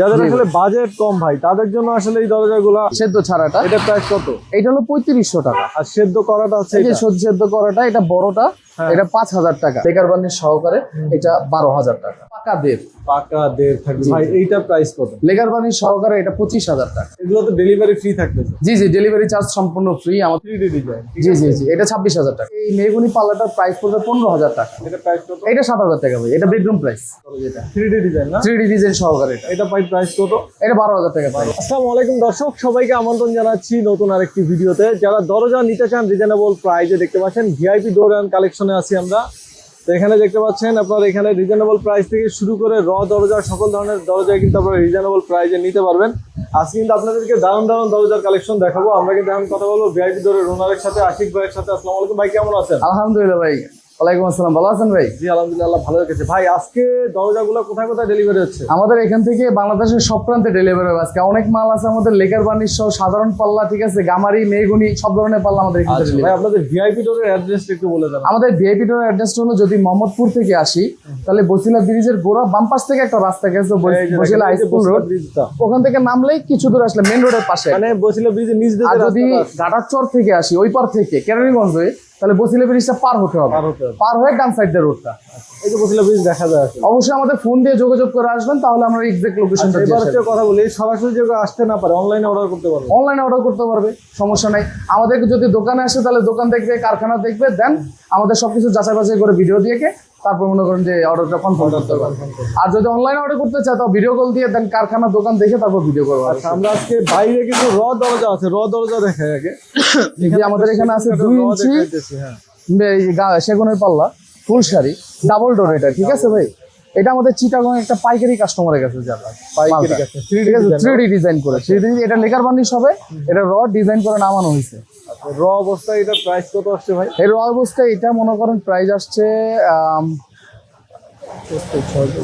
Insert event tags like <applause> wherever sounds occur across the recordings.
যাদের আসলে বাজেট কম ভাই তাদের জন্য আসলে এই দরজাগুলো সেদ্ধ ছাড়াটা। এটা প্রাইস কত? এটা হলো পঁয়ত্রিশশো টাকা। আর সেদ্ধ করাটা হচ্ছে সেদ্ধ করাটা এটা বড়টা। এটা পাঁচ হাজার টাকা। বেকার বান্ডির সহকারে এটা বারো হাজার টাকা। পাকা দেড় পাকা থাকবে। ভাই এইটা প্রাইস কত? লেগার সহকারে এটা পঁচিশ হাজার টাকা। এগুলো তো ডেলিভারি ফ্রি থাকতেছে জি জি ডেলিভারি চার্জ সম্পূর্ণ ফ্রি আমার থ্রি ডি ডিজাইন জি জি জি এটা ছাব্বিশ হাজার টাকা। এই মেগুনি পাল্লাটার প্রাইস পড়বে পনেরো হাজার টাকা। এটা প্রাইস কত? এটা সাত হাজার টাকা ভাই। এটা বেডরুম প্রাইস যেটা থ্রি ডি ডিজাইন না? থ্রি ডি ডিজাইন সহকারে এটা। এটা পাই প্রাইস কত? এটা বারো হাজার টাকা প্রাইস আসসালামু আলাইকুম দর্শক সবাইকে আমন্ত্রণ জানাচ্ছি নতুন আরেকটি ভিডিওতে। যারা দরজা নিতে চান রিজনেবল প্রাইজে দেখতে পাচ্ছেন ভিআইপি ডোর অ্যান্ড কালেকশনে আছি আমরা। তো এখানে দেখতে পাচ্ছেন আপনার এখানে রিজনেবল প্রাইস থেকে শুরু করে র দরজা, সকল ধরনের দরজায় কিন্তু আপনারা রিজনেবল প্রাইসে নিতে পারবেন। আজকে কিন্তু আপনাদেরকে দারুণ দারুণ দরজার কালেকশন দেখাবো। আমরা কিন্তু এখন কথা বলব ভিআইপি ডোরের রোনারের সাথে, আশিক ভাইয়ের সাথে। আসসালামু আলাইকুম, ভাই, কেমন আছেন? আলহামদুলিল্লাহ, ভাই। ওয়ালাইকুম আসসালাম ভালো আছেন ভাই? জি আলহামদুলিল্লাহ ভালো রেখেছে ভাই আজকে দরজাগুলো কোথায় কোথায় ডেলিভারি হচ্ছে? আমাদের এখান থেকে বাংলাদেশের সব প্রান্তে ডেলিভারি হবে। আজকে অনেক মাল আছে আমাদের লেকার বার্নিশ সহ সাধারণ পাল্লা ঠিক আছে? গামারি মেগুনি সব ধরনের পাল্লা আমাদের এখান থেকে আচ্ছা, ভাই আপনাদের ভিআইপি ডোরের অ্যাড্রেসটা একটু বলে দেন। আমাদের ভিআইপি ডোর অ্যাড্রেস হলো যদি মোহাম্মদপুর থেকে আসি তাহলে বসিলা ব্রিজের গোড়া বাম পাশ থেকে একটা রাস্তা গেছে বস- বসিলা হাই স্কুল রোড ওখান থেকে নামলেই কিছু দূর আসলে মেন রোডের পাশে। মানে বসিলা ব্রিজের নিচ দিয়ে যদি গাটারচর থেকে আসি ওই পার থেকে কেরানীগঞ্জ হয়ে তাহলে বসিলা ব্রিজটা পার হতে হবে। পার হতে হবে। পার হয়ে ডান সাইড দিয়ে রোডটা এই যে বসিলা ব্রিজ দেখা যায় অবশ্যই আমাদের ফোন দিয়ে যোগাযোগ করে আসবেন তাহলে আমরা এক্সাক্ট লোকেশনটা দিয়ে এবার হচ্ছে কথা বলি সরাসরি যে আসতে না পারে অনলাইনে অর্ডার করতে পারবে? অনলাইনে অর্ডার করতে পারবে সমস্যা নাই। আমাদের যদি দোকানে আসে তাহলে দোকান দেখবে কারখানা দেখবে দেন আমাদের সবকিছু যাচাই বাছাই করে ভিডিও দিয়ে তারপর মনে করেন যে অর্ডারটা কনফার্ম করতে পারবে আর যদি অনলাইনে অর্ডার করতে চায় তাও ভিডিও কল দিয়ে দেন কারখানা দোকান দেখে তারপর ভিডিও করব আচ্ছা আমরা আজকে বাইরে কিন্তু র দরজা আছে র দরজা দেখে আগে। <coughs> আমাদের এখানে আছে দুই ইঞ্চি হ্যাঁ। সেগুনের পাল্লা ফুল শাড়ি ডাবল ডোর এটা ঠিক আছে ভাই? এটা আমাদের চিটাগং একটা পাইকারি কাস্টমারের কাছে যাবে। পাইকারি কাছে, 3D ঠিক আছে design, থ্রি ডি ডিজাইন করে। থ্রি ডি এটা লেকার বার্নিশ হবে এটা র ডিজাইন করে নামানো হয়েছে। র অবস্থায় এটা প্রাইস কত আসছে ভাই? এর র অবস্থায় এটা মনে করেন প্রাইস আসছে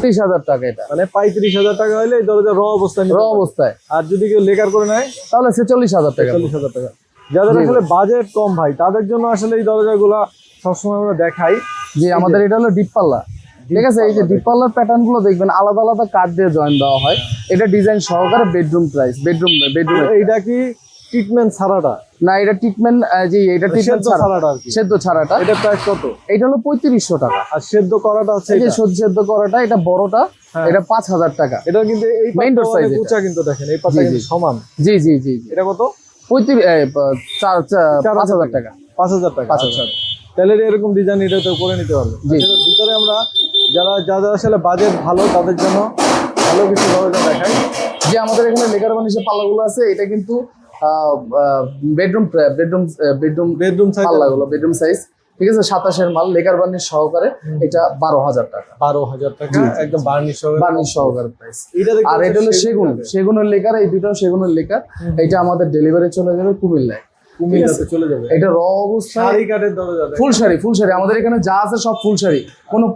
ত্রিশ হাজার টাকা এটা। মানে পঁয়ত্রিশ হাজার টাকা হলে এই দরজা র অবস্থায় র অবস্থায়। আর যদি কেউ লেকার করে নেয় তাহলে ছেচল্লিশ হাজার টাকা। চল্লিশ হাজার টাকা। যাদের আসলে বাজেট কম ভাই তাদের জন্য আসলে এই দরজাগুলা সবসময় আমরা দেখাই। জি আমাদের এটা হলো ডিপ পাল্লা ঠিক আছে এই যে ডিপাল্লার প্যাটার্নগুলো দেখবেন আলাদা আলাদা কাঠ দিয়ে জয়েন দেওয়া হয়। এটা ডিজাইন সহকারে বেডরুম প্রাইস বেডরুম বেডরুম এইটা কি ট্রিটমেন্ট ছাড়াটা? না এটা ট্রিটমেন্ট জি এটা ট্রিটমেন্ট ছাড়াটা সেদ্ধ ছাড়াটা। এটা প্রাইস কত? এটা হলো পঁয়ত্রিশশো টাকা। আর সেদ্ধ করাটা হচ্ছে এই যে সেদ্ধ করাটা এটা বড়টা হ্যাঁ। এটা পাঁচ হাজার টাকা। এটা কিন্তু এই পাটটা size এটা। উঁচা কিন্তু দেখেন এই পাটটা কিন্তু সমান। জি জি জি এটা কত? পঁয়ত্রিশ পাঁচ হাজার হাজার টাকা। পাঁচ হাজার টাকা পাঁচ আচ্ছা। তাহলে এরকম ডিজাইন এটা তো করে নিতে পারবে। আচ্ছা, ভিতরে আমরা যারা যারা আসলে বাজেট ভালো তাদের জন্য ভালো কিছু দেখাই। যে আমাদের এখানে লেকার বানিশের পাল্লাগুলো আছে এটা কিন্তু bedroom bedroom bedroom bedroom size পাল্লাগুলো bedroom size ঠিক আছে? সাতাশের মাল লেকার বার্নিশ সহকারে এটা বারো হাজার টাকা। বারো হাজার টাকা একদম বার্নিশ বার্নিশ সহকারে। প্রাইস আর এটা হলো সেগুন সেগুন। সেগুনের। লেকার এই দুটো সেগুনের লেকার। এটা আমাদের ডেলিভারি চলে যাবে কুমিল্লায়। চলে যাবে। এটা র শাড়ি ফুল শাড়ি ফুল শাড়ি আমাদের এখানে যা আছে সব ফুল শাড়ি কোনো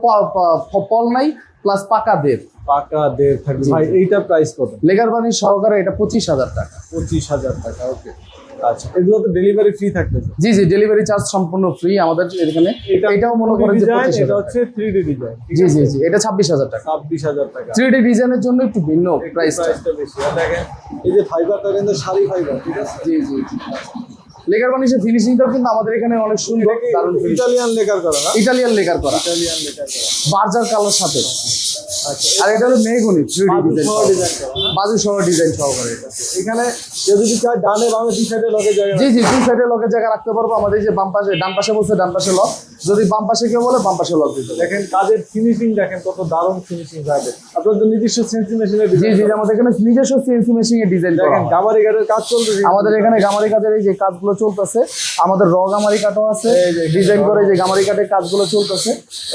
পল নাই। প্লাস পাকা দেব পাকা দেড় থাকবে। ভাই এইটা প্রাইস কত? লেগার বানিশ সহকারে এটা পঁচিশ হাজার টাকা। পঁচিশ হাজার টাকা ওকে আচ্ছা এগুলো তো ডেলিভারি ফ্রি থাকতেছে জি জি ডেলিভারি চার্জ সম্পূর্ণ ফ্রি আমাদের এখানে। এটাও মনে করেন যে এটা হচ্ছে থ্রি ডি ডিজাইন জি জি জি এটা ছাব্বিশ হাজার টাকা। ছাব্বিশ হাজার টাকা। থ্রি ডি ডিজাইনের জন্য একটু ভিন্ন প্রাইসটা প্রাইসটা বেশি। দেখেন এই যে ফাইবারটা কিন্তু শাড়ি ফাইবার ঠিক আছে? জি জি জি। লেকার বানিশের ফিনিশিংটাও কিন্তু আমাদের এখানে অনেক সুন্দর দারুণ ইটালিয়ান লেকার করা ইটালিয়ান লেকার করা। ইটালিয়ান লেকার করা। বার্জার কালার সাথে। আচ্ছা আর এটা হলো ডি বাজু ডিজাইন সহ ডিজাইন বাজু সহ ডিজাইন সহকারে এটা। এখানে যদি চায় ডানে বামে দুই সাইডে জায়গা জি জি দুই সাইডে লকের জায়গা রাখতে পারব। আমাদের যে বাম পাশে ডান পাশে বলছে ডান পাশে লক যদি বাম পাশে কেউ বলে বাম পাশে লক দিতে দেখেন কাজের ফিনিশিং দেখেন কত দারুণ ফিনিশিং তো নিজস্ব সেন্সি মেশিনের জি জি আমাদের এখানে নিজস্ব সিএনসি মেশিন এ ডিজাইন দেখেন হয়। গাবারি গাড়ির কাজ চলতেছে। আমাদের এখানে গামারি কাঠের এই যে কাজগুলো চলতেছে আমাদের র গামারি কাঠও আছে। ডিজাইন করে যে গামারি কাঠের কাজগুলো চলতেছে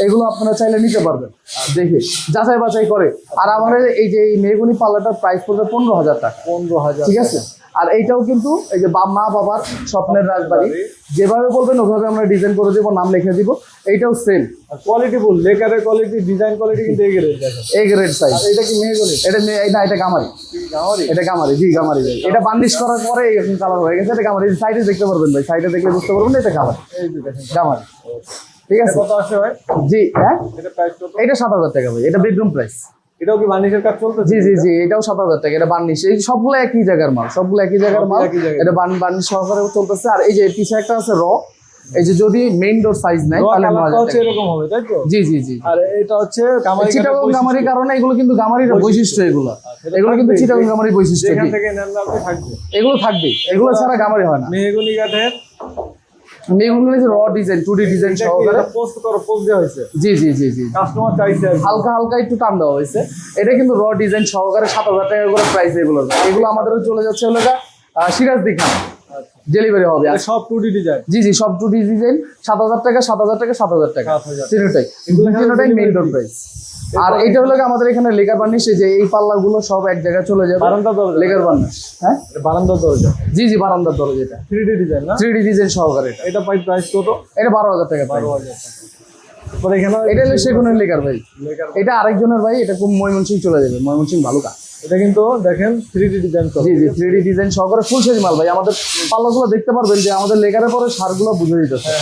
এগুলো আপনারা চাইলে নিতে পারবেন। দেখে যাচাই বাছাই করে। আর আমাদের এই যে এই মেগুনি পাল্লাটার প্রাইস পড়বে পনেরো হাজার টাকা। পনেরো হাজার ঠিক আছে? আর এইটাও কিন্তু এই যে বাপ মা বাবার স্বপ্নের রাজবাড়ি। যেভাবে বলবেন ওভাবে আমরা ডিজাইন করে দেবো নাম লিখে দিব। এইটাও সেম কোয়ালিটি ফুল লেকারের কোয়ালিটি ডিজাইন কোয়ালিটি কিন্তু এগিয়ে রয়েছে দেখেন এ গ্রেড সাইজ আর এটা কি মেহগনি? এটা মে- এই না এটা গামারি। গামারি? এটা গামারি জি গামারি। এটা বান্ডিশ করার পরে এরকম কালার হয়ে গেছে এটা গামারি। সাইডে দেখতে পারবেন ভাই সাইডে দেখলে বুঝতে পারবেন এটা গামারি। এই গামারি। ঠিক আছে? কত আসে ভাই? জি হ্যাঁ? এটা প্রাইস কত? এটা সাত হাজার টাকা ভাই এটা বেডরুম প্রাইস এটাও কি বার্নিশের কাজ চলতেছে? জি জি জি এটাও সাত হাজার টাকা এটা বার্নিশ এই সবগুলো একই জায়গার মাল সবগুলো একই জায়গার মাল। এটা বার্ন বার্নিশ সহকারে চলতেছে। আর এই যে পিছে একটা আছে র এই যে যদি মেইন ডোর সাইজ রোয়া তাহলে হচ্ছে এরকম হবে তাই তো? জি জি জি। আর এটা হচ্ছে কামারি চিটাগং গামারির কারণে এগুলো কিন্তু গামারির বৈশিষ্ট্য। এগুলো। এগুলো কিন্তু। চিটাগং গামারির বৈশিষ্ট্য যেখান জি। থেকে নেন আপনি থাকবে। এগুলো থাকবে এগুলো ছাড়া গামারি হয় না। মেহগুনি কাঠের এগুলো র ডিজাইন টু ডি ডিজাইন সহকারে। পোস্ট করো পোস্ট দেওয়া হয়েছে। জি জি জি জি। কাস্টমার চাইছে হালকা হালকা একটু টান দেওয়া হয়েছে। এটা কিন্তু র ডিজাইন সহকারে সাত হাজার টাকা করে প্রাইস এগুলো। এগুলো আমাদেরও চলে যাচ্ছে হলো গা, আহ, সিরাজ দিঘা ডেলিভারি হবে আর সব টু ডি ডিজাইন জি জি সব টু ডি ডিজাইন সাত হাজার টাকা সাত হাজার টাকা সাত হাজার টাকা। তিনটাই। এগুলো তিনটাই মেইন ডোর প্রাইস আর এইটা হলো আমাদের এখানে লেগার বার্নিশ এই যে এই পাল্লাগুলো সব এক জায়গায় চলে যাবে। বারান্দা দরজা। লেগার বার্নিশ হ্যাঁ? বারান্দার দরজা। জি জি বারান্দার দরজা এটা। থ্রি ডি ডিজাইন না? থ্রি ডি ডিজাইন সহকারে এটা। এটা প্রাইস কত? এটা বারো হাজার টাকা বারো। হাজার টাকা। এখানে এটা হলো সেগুনের লেগার ভাই। এটা আরেকজনের ভাই এটা ময়মনসিং চলে যাবে ময়মনসিং ভালুকা। এটা কিন্তু দেখেন থ্রি ডি ডিজাইন জি জি থ্রি ডি ডিজাইন সহকারে ফুল সাইজ মাল ভাই। আমাদের পাল্লাগুলো দেখতে পারবেন যে আমাদের পরে সারগুলো বুঝে দিতেছে।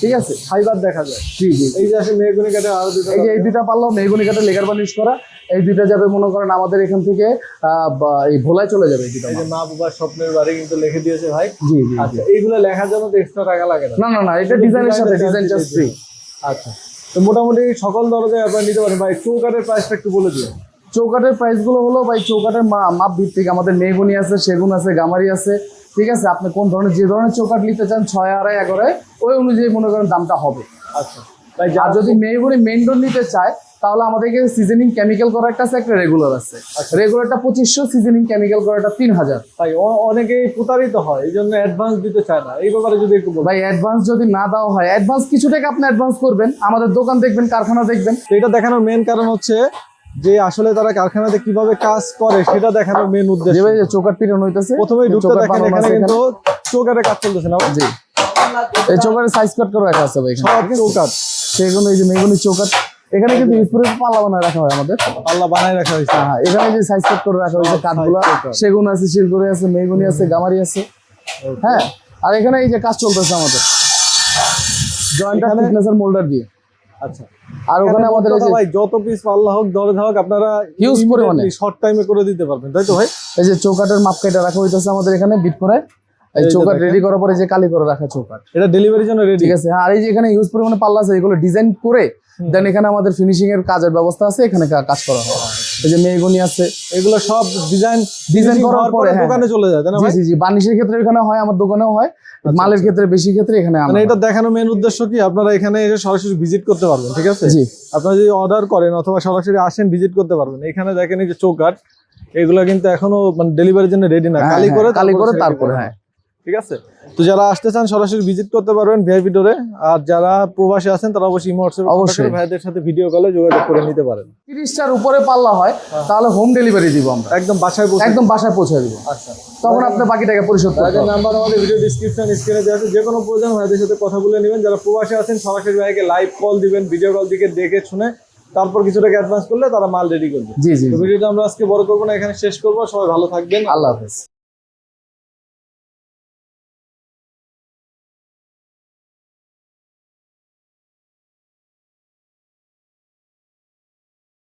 ঠিক আছে? ফাইবার দেখা যায়। জি জি। এই যে আসে মেহগুনি কাঠের আরও দুটো এই যে এই দুইটা পাল্লা মেহগুনি কাঠে বানিশ করা। এই দুইটা যাবে মনে করেন আমাদের এখান থেকে এই ভোলায় চলে যাবে এই যে মা স্বপ্নের বাড়ি কিন্তু লিখে দিয়েছে ভাই। জি জি। আচ্ছা এইগুলো লেখার জন্য তো এক্সট্রা টাকা লাগে না। না না না এটা ডিজাইনের সাথে ডিজাইন জাস্ট ফ্রি আচ্ছা। তো মোটামুটি সকল দরজায় আপনারা নিতে পারেন। ভাই চৌকাটের প্রাইসটা একটু বলে দিন চৌকাটের প্রাইসগুলো হলো ভাই চৌকাটের মাপ ভিত্তিক। আমাদের মেহগুনি আছে সেগুন আছে গামারি আছে। ঠিক আছে? আপনি কোন ধরনের যে ধরনের চৌকাট নিতে চান ছয় আড়াই এগারোয় ওই অনুযায়ী মনে করেন দামটা হবে। আচ্ছা। আর যদি মেহগুনি মেন ডোর নিতে চায় তাহলে আমাদের আমাদেরকে সিজনিং কেমিক্যাল করা একটা আছে একটা রেগুলার আছে। রেগুলারটা পঁচিশশো সিজনিং কেমিক্যাল করাটা তিন হাজার ভাই অনেকেই প্রতারিত হয় এই জন্য অ্যাডভান্স দিতে চায় না। এই ব্যাপারে যদি একটু ভাই অ্যাডভান্স যদি না দেওয়া হয় অ্যাডভান্স কিছু টাকা আপনি অ্যাডভান্স করবেন আমাদের দোকান দেখবেন কারখানা দেখবেন। এটা দেখানোর মেন কারণ হচ্ছে যে আসলে তারা কারখানাতে কীভাবে কাজ করে সেটা দেখানোর মেন উদ্দেশ্য। ভাই যে চৌকাট পিরন হইতেছে প্রথমেই ঢুকতে চৌকাট দেখেন এখানে কিন্তু চৌকাঠের কাজ চলতেছে না জি। এই চৌকাটের সাইজ কাট করে আছে ভাই এখানে। সব চৌকাঠ। সেগুলো এই যে মেগুনি চৌকাট এখানে কিন্তু স্প্রে পাল্লা বানায় রাখা হয় আমাদের। পাল্লা বানায় রাখা হয়েছে। হ্যাঁ এখানে যে সাইজ কাট করে রাখা হয়েছে কাঠগুলা। সেগুন আছে শিলগুড়ি আছে মেগুনি আছে গামারি আছে। হ্যাঁ আর এখানে এই যে কাজ চলতেছে আমাদের। জয়েন্টার থিকনেসের মোল্ডার দিয়ে। আচ্ছা। আর ওখানে আমাদের ভাই যত পিস পাল্লা হোক দরজা হোক আপনারা পরিমাণে। শর্ট টাইমে করে দিতে পারবেন তাই তো ভাই? এই যে চৌকাটের মাপ কেটে রাখা হইতেছে আমাদের এখানে বিট করে। এই চৌকাট রেডি করার পরে যে কালি করে রাখা চৌকাট এটা ডেলিভারির জন্য রেডি ঠিক আছে আর এই যে এখানে ইউজ পরিমাণে পাল্লা আছে এগুলো ডিজাইন করে দেন এখানে আমাদের ফিনিশিং এর কাজের ব্যবস্থা আছে এখানে কাজ করা হয়। এই যে মেগুনি আছে এগুলো সব ডিজাইন ডিজাইন করার পরে হ্যাঁ, দোকানে চলে যায় না জি জি বার্নিশের ক্ষেত্রে এখানে হয় আমার দোকানেও হয় মালের ক্ষেত্রে বেশি ক্ষেত্রে এখানে মানে এটা দেখানোর মেন উদ্দেশ্য কি? আপনারা এখানে এসে সরাসরি ভিজিট করতে পারবেন ঠিক আছে? জি। আপনারা যদি অর্ডার করেন অথবা সরাসরি আসেন ভিজিট করতে পারবেন। এখানে দেখেন এই যে চৌকাঠ এগুলো কিন্তু এখনও মানে ডেলিভারির জন্য রেডি না। হ্যাঁ, কালি হ্যাঁ, করে কালি করে তারপরে হ্যাঁ। ঠিক আছে? তো যারা আসতে চান সরাসরি ভিজিট করতে পারবেন ভিআইপি ডোরে আর যারা প্রবাসী আছেন তারা অবশ্যই হোয়াটসঅ্যাপে অবশ্যই। ভাইদের সাথে ভিডিও কলে যোগাযোগ করে নিতে পারেন। তিরিশটার উপরে পাল্লা হয় তাহলে হোম ডেলিভারি দিব আমরা। একদম বাসায় বসে একদম বাসায় পৌঁছে দিব। আচ্ছা। তখন আপনি বাকি টাকা পরিশোধ ভাইদের নাম্বার আমাদের ভিডিও ডিসক্রিপশন স্ক্রিনে দেওয়া আছে। যে কোনো প্রয়োজন ভাইদের সাথে কথা বলে নেবেন। যারা প্রবাসী আছেন সরাসরি ভাইকে লাইভ কল দিবেন ভিডিও কল দিকে দেখে শুনে। তারপর কিছু টাকা অ্যাডভান্স করলে তারা মাল রেডি করবে জি জি তো ভিডিওটা আমরা আজকে বড় করব না এখানে শেষ করব। সবাই ভালো থাকবেন। আল্লাহ হাফেজ।